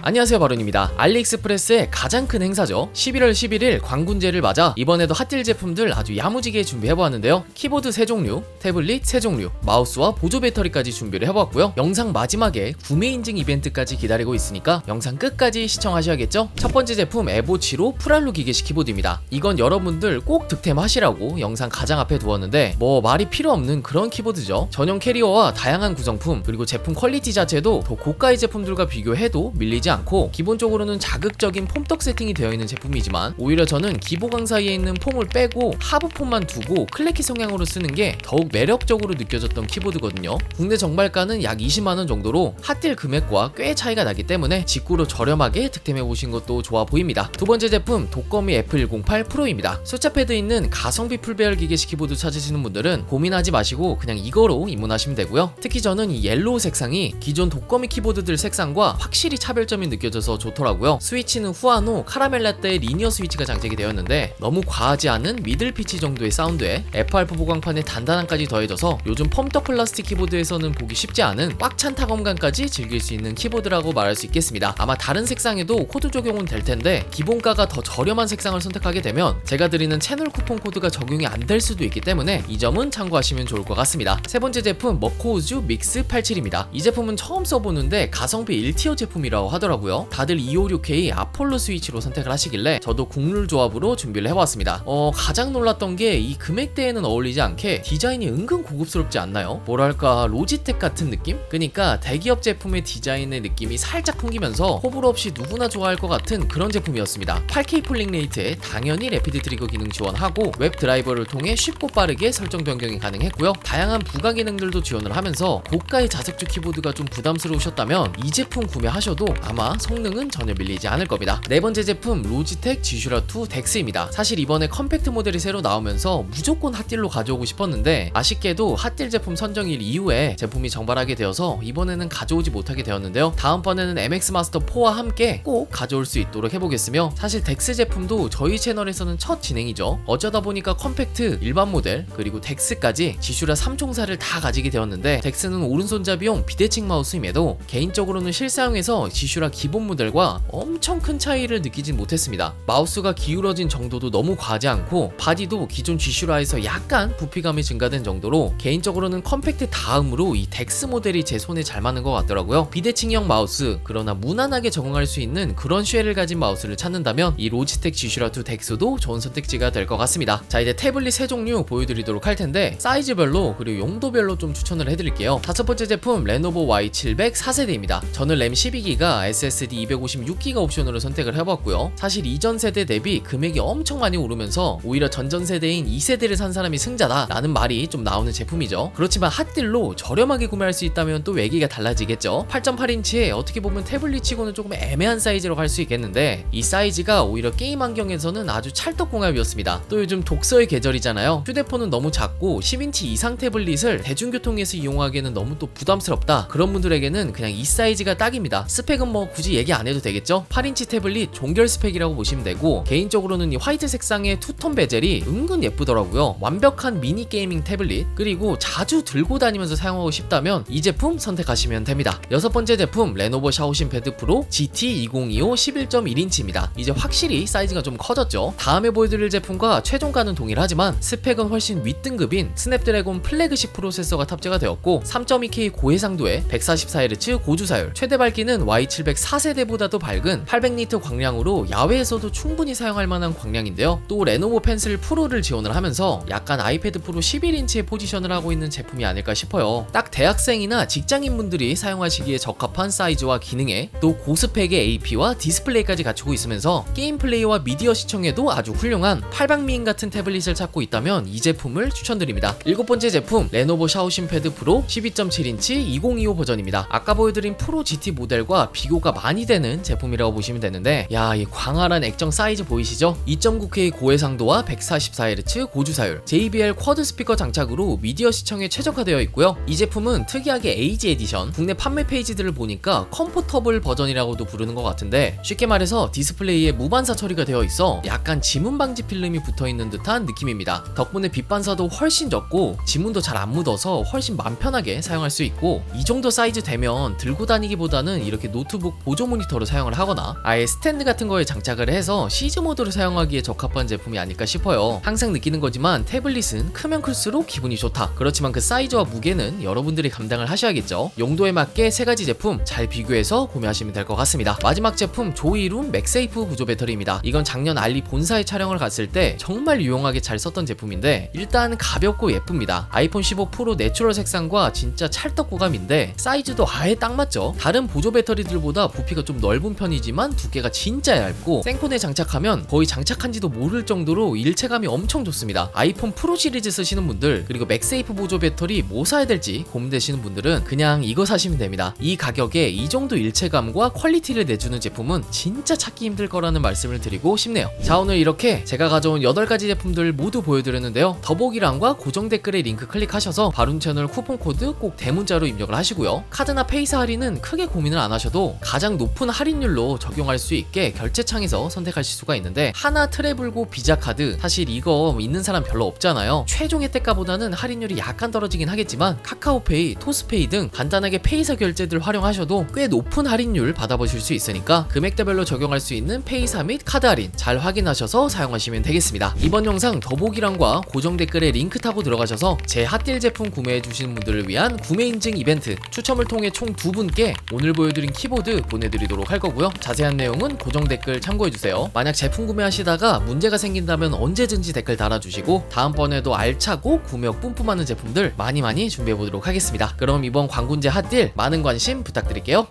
안녕하세요 바론입니다. 알리익스프레스의 가장 큰 행사죠. 11월 11일 광군제를 맞아 이번에도 핫딜 제품들 아주 야무지게 준비해보았는데요. 키보드 세 종류, 태블릿 세 종류, 마우스와 보조 배터리까지 준비를 해보았고요. 영상 마지막에 구매 인증 이벤트까지 기다리고 있으니까 영상 끝까지 시청하셔야겠죠? 첫 번째 제품 에보치로 프랄루 기계식 키보드입니다. 이건 여러분들 꼭 득템하시라고 영상 가장 앞에 두었는데 뭐 말이 필요 없는 그런 키보드죠. 전용 캐리어와 다양한 구성품 그리고 제품 퀄리티 자체도 더 고가의 제품들과 비교해도 밀리지 않고 기본적으로는 자극적인 폼떡 세팅이 되어 있는 제품이지만 오히려 저는 기보강 사이에 있는 폼을 빼고 하부 폼만 두고 클래키 성향으로 쓰는 게 더욱 매력적으로 느껴졌던 키보드거든요. 국내 정발가는 약 20만원 정도로 핫딜 금액과 꽤 차이가 나기 때문에 직구로 저렴하게 득템해 보신 것도 좋아 보입니다. 두 번째 제품 독거미 F108 프로입니다. 숫자 패드 있는 가성비 풀배열 기계식 키보드 찾으시는 분들은 고민하지 마시고 그냥 이거로 입문하시면 되고요. 특히 저는 이 옐로우 색상이 기존 독거미 키보드들 색상과 확실히 차별점이 느껴져서 좋더라고요. 스위치는 후아노 카라멜 라떼 리니어 스위치가 장착이 되었는데 너무 과하지 않은 미들 피치 정도의 사운드에 FR 보강판의 단단함까지 더해져서 요즘 펌떡 플라스틱 키보드에서는 보기 쉽지 않은 꽉 찬 타감감까지 즐길 수 있는 키보드라고 말할 수 있겠습니다. 아마 다른 색상에도 코드 적용은 될 텐데 기본가가 더 저렴한 색상을 선택하게 되면 제가 드리는 채널 쿠폰 코드가 적용이 안 될 수도 있기 때문에 이 점은 참고하시면 좋을 것 같습니다. 세 번째 제품 머코우즈 믹스 87입니다. 이 제품은 처음 써보는데 가성비 1티어 제품이라고 하더라고요. 다들 256K 아폴로 스위치로 선택을 하시길래 저도 국룰 조합으로 준비를 해왔습니다. 어 가장 놀랐던 게 이 금액대에는 어울리지 않게 디자인이 은근 고급스럽지 않나요? 뭐랄까 로지텍 같은 느낌? 그니까 대기업 제품의 디자인의 느낌이 살짝 풍기면서 호불호 없이 누구나 좋아할 것 같은 그런 제품이었습니다. 8K 폴링 레이트에 당연히 래피드 트리거 기능 지원하고 웹 드라이버를 통해 쉽고 빠르게 설정 변경이 가능했고요. 다양한 부가 기능들도 지원을 하면서 고가의 자석주 키보드가 좀 부담스러우셨다면 이 제품 구매하셔도 아마 성능은 전혀 밀리지 않을 겁니다. 네 번째 제품 로지텍 지슈라2 덱스입니다. 사실 이번에 컴팩트 모델이 새로 나오면서 무조건 핫딜로 가져오고 싶었는데 아쉽게도 핫딜 제품 선정일 이후에 제품이 정발하게 되어서 이번에는 가져오지 못하게 되었는데요. 다음번에는 MX 마스터 4와 함께 꼭 가져올 수 있도록 해보겠으며 사실 덱스 제품도 저희 채널에서는 첫 진행이죠. 어쩌다 보니까 컴팩트, 일반 모델, 그리고 덱스까지 지슈라 3총사를 다 가지게 되었는데 덱스는 오른손잡이용 비대칭 마우스임에도 개인적으로는 실사용에서 지슈라 기본 모델과 엄청 큰 차이를 느끼진 못했습니다. 마우스가 기울어진 정도도 너무 과하지 않고 바디도 기존 지슈라에서 약간 부피감이 증가된 정도로 개인적으로는 컴팩트 다음으로 이 덱스 모델이 제 손에 잘 맞는 것 같더라고요. 비대칭형 마우스 그러나 무난하게 적응할 수 있는 그런 쉐를 가진 마우스를 찾는다면 이 로지텍 지슈라2 덱스도 좋은 선택지가 될 것 같습니다. 자 이제 태블릿 세 종류 보여드리도록 할 텐데 사이즈별로 그리고 용도별로 좀 추천을 해드릴게요. 다섯 번째 제품 레노버 Y700 4세대입니다. 저는 램 12기가 SSD 256기가 옵션으로 선택을 해봤고요. 사실 이전 세대 대비 금액이 엄청 많이 오르면서 오히려 전전 세대인 2세대를 산 사람이 승자다라는 말이 좀 나오는 제품이죠. 그렇지만 핫딜로 저렴하게 구매할 수 있다면 또 외기가 달라지겠죠. 8.8인치에 어떻게 보면 태블릿 치고는 조금 애매한 사이즈로 갈 수 있겠는데 이 사이즈가 오히려 게임 환경에서는 아주 찰떡궁합이었습니다. 또 요즘 독서의 계절이잖아요. 휴대폰은 너무 작고 10인치 이상 태블릿을 대중교통에서 이용하기에는 너무 또 부담스럽다. 그런 분들에게는 그냥 이 사이즈가 딱입니다. 스펙은 뭐 굳이 얘기 안 해도 되겠죠? 8인치 태블릿 종결 스펙이라고 보시면 되고 개인적으로는 이 화이트 색상의 투톤 베젤이 은근 예쁘더라고요. 완벽한 미니 게이밍 태블릿 그리고 자주 들고 다니면서 사용하고 싶다면 이 제품 선택하시면 됩니다. 여섯 번째 제품 레노버 샤오신 패드 프로 GT2025 11.1인치입니다. 이제 확실히 사이즈가 좀 커졌죠. 다음에 보여드릴 제품과 최종가는 동일하지만 스펙은 훨씬 윗등급인 스냅드래곤 플래그십 프로세서가 탑재가 되었고 3.2K 고해상도에 144Hz 고주사율 최대 밝기는 Y700 4세대보다도 밝은 800리터 광량으로 야외에서도 충분히 사용할 만한 광량인데요. 또 레노버 펜슬 프로를 지원을 하면서 약간 아이패드 프로 11인치의 포지션을 하고 있는 제품이 아닐까 싶어요. 딱 대학생이나 직장인분들이 사용하시기에 적합한 사이즈와 기능에 또 고스펙의 AP와 디스플레이까지 갖추고 있으면서 게임 플레이와 미디어 시청에도 아주 훌륭한 팔방미인 같은 태블릿을 찾고 있다면 이 제품을 추천드립니다. 일곱 번째 제품 레노버 샤오신 패드 프로 12.7인치 2025 버전입니다. 아까 보여드린 프로 GT 모델과 비교 가 많이 되는 제품이라고 보시면 되는데 야 이 광활한 액정 사이즈 보이시죠? 2.9K 고해상도와 144Hz 고주사율 JBL 쿼드 스피커 장착으로 미디어 시청에 최적화되어 있고요. 이 제품은 특이하게 에이지 에디션 국내 판매 페이지들을 보니까 컴포터블 버전이라고도 부르는 것 같은데 쉽게 말해서 디스플레이에 무반사 처리가 되어 있어 약간 지문 방지 필름이 붙어 있는 듯한 느낌입니다. 덕분에 빛 반사도 훨씬 적고 지문도 잘 안 묻어서 훨씬 맘 편하게 사용할 수 있고 이 정도 사이즈 되면 들고 다니기보다는 이렇게 노트북 노트북 보조 모니터로 사용을 하거나 아예 스탠드 같은 거에 장착을 해서 시즈 모드로 사용하기에 적합한 제품이 아닐까 싶어요. 항상 느끼는 거지만 태블릿은 크면 클수록 기분이 좋다. 그렇지만 그 사이즈와 무게는 여러분들이 감당을 하셔야겠죠. 용도에 맞게 세 가지 제품 잘 비교해서 구매하시면 될 것 같습니다. 마지막 제품 조이룸 맥세이프 보조 배터리입니다. 이건 작년 알리 본사에 촬영을 갔을 때 정말 유용하게 잘 썼던 제품인데 일단 가볍고 예쁩니다. 아이폰 15 프로 내추럴 색상과 진짜 찰떡구감인데 사이즈도 아예 딱 맞죠. 다른 보조 배터리들보다 부피가 좀 넓은 편이지만 두께가 진짜 얇고 생폰에 장착하면 거의 장착한지도 모를 정도로 일체감이 엄청 좋습니다. 아이폰 프로 시리즈 쓰시는 분들 그리고 맥세이프 보조 배터리 뭐 사야 될지 고민되시는 분들은 그냥 이거 사시면 됩니다. 이 가격에 이 정도 일체감과 퀄리티를 내주는 제품은 진짜 찾기 힘들 거라는 말씀을 드리고 싶네요. 자 오늘 이렇게 제가 가져온 8가지 제품들 모두 보여드렸는데요. 더보기란과 고정 댓글에 링크 클릭하셔서 바룬 채널 쿠폰 코드 꼭 대문자로 입력을 하시고요. 카드나 페이스 할인은 크게 고민을 안 하셔도 가장 높은 할인율로 적용할 수 있게 결제창에서 선택하실 수가 있는데 하나 트래블고 비자 카드 사실 이거 있는 사람 별로 없잖아요. 최종 혜택가보다는 할인율이 약간 떨어지긴 하겠지만 카카오페이, 토스페이 등 간단하게 페이사 결제들 활용하셔도 꽤 높은 할인율 받아보실 수 있으니까 금액대별로 적용할 수 있는 페이사 및 카드 할인 잘 확인하셔서 사용하시면 되겠습니다. 이번 영상 더보기란과 고정 댓글에 링크 타고 들어가셔서 제 핫딜 제품 구매해 주시는 분들을 위한 구매 인증 이벤트 추첨을 통해 총 두 분께 오늘 보여드린 키보드 보내드리도록 할 거고요. 자세한 내용은 고정 댓글 참고해 주세요. 만약 제품 구매하시다가 문제가 생긴다면 언제든지 댓글 달아주시고 다음번에도 알차고 구매욕 뿜뿜하는 제품들 많이 많이 준비해 보도록 하겠습니다. 그럼 이번 광군제 핫딜 많은 관심 부탁드릴게요.